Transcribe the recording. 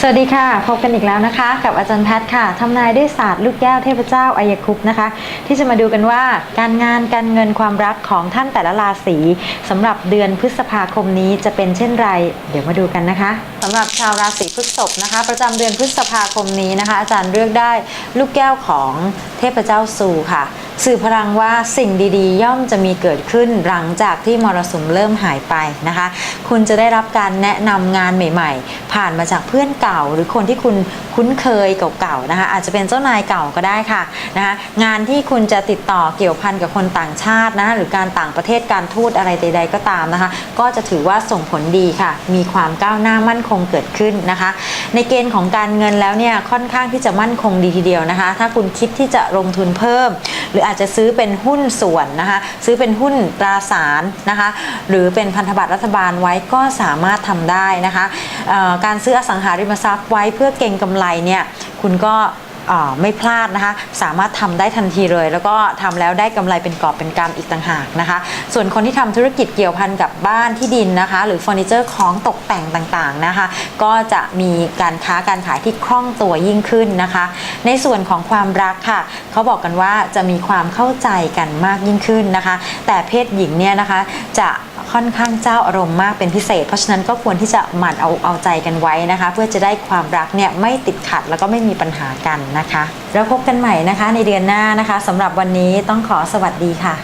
สวัสดีค่ะ พบกันอีกแล้วนะคะ กับอาจารย์แพทย์ค่ะทำนายด้วยศาสตร์ลูกแก้วเทพเจ้าอายคุปนะคะ ที่จะมาดูกันว่าการงานการเงินความรักของท่านแต่ละราศีสำหรับเดือนพฤษภาคมนี้จะเป็นเช่นไร เดี๋ยวมาดูกันนะคะสำหรับชาวราศีพฤษภนะคะ ประจำเดือนพฤษภาคมนี้นะคะ อาจารย์เลือกได้ลูกแก้วของเทพเจ้าซูค่ะ สื่อพลังว่าสิ่งดีๆ ย่อมจะมีเกิดขึ้นหลังจากที่มรสุมเริ่มหายไปนะคะ คุณจะได้รับการแนะนำงานใหม่ๆ ผ่านมาจากเพื่อนเก่า หรือคนที่คุณคุ้นเคยเก่าๆนะคะอาจจะเป็นเจ้านายเก่าก็ได้ค่ะนะคะงานที่คุณจะติดต่อเกี่ยวพันกับคนต่างชาตินะหรือการต่างประเทศการทูตอะไรใด ๆ ก็ตามนะคะ ก็จะถือว่าส่งผลดีค่ะ มีความก้าวหน้ามั่นคงเกิดขึ้นนะคะ ในเกณฑ์ของการเงินแล้วเนี่ยค่อนข้างที่จะมั่นคงดีทีเดียวนะคะ ถ้าคุณคิดที่จะลงทุนเพิ่ม หรืออาจจะซื้อเป็นหุ้นส่วนนะคะซื้อเป็นหุ้นตราสารนะคะหรือเป็นพันธบัตรรัฐบาลไว้ก็สามารถทำได้นะคะการซื้ออสังหาริมทรัพย์ไว้เพื่อเก็งกำไรเนี่ยคุณก็ ไม่พลาดนะคะ สามารถทำได้ทันทีเลย แล้วก็ทำแล้วได้กำไรเป็นกอบเป็นกำอีกต่างหากนะคะ ส่วนคนที่ทำธุรกิจเกี่ยวพันกับบ้านที่ดินนะคะ หรือเฟอร์นิเจอร์ของตกแต่งต่างๆนะคะ ก็จะมีการค้าการขายที่คล่องตัวยิ่งขึ้นนะคะ ในส่วนของความรักค่ะเขาบอกกันว่าจะมีความเข้าใจกันมากยิ่งขึ้นนะคะ แต่เพศหญิงเนี่ยนะคะจะ ค่อนข้างเจ้าอารมณ์มากเป็นพิเศษ เพราะฉะนั้นก็ควรที่จะหมั่นเอาเอาใจกันไว้นะคะ เพื่อจะได้ความรักเนี่ยไม่ติดขัดแล้วก็ไม่มีปัญหากันนะคะ แล้วพบกันใหม่นะคะในเดือนหน้านะคะสำหรับวันนี้ต้องขอสวัสดีค่ะ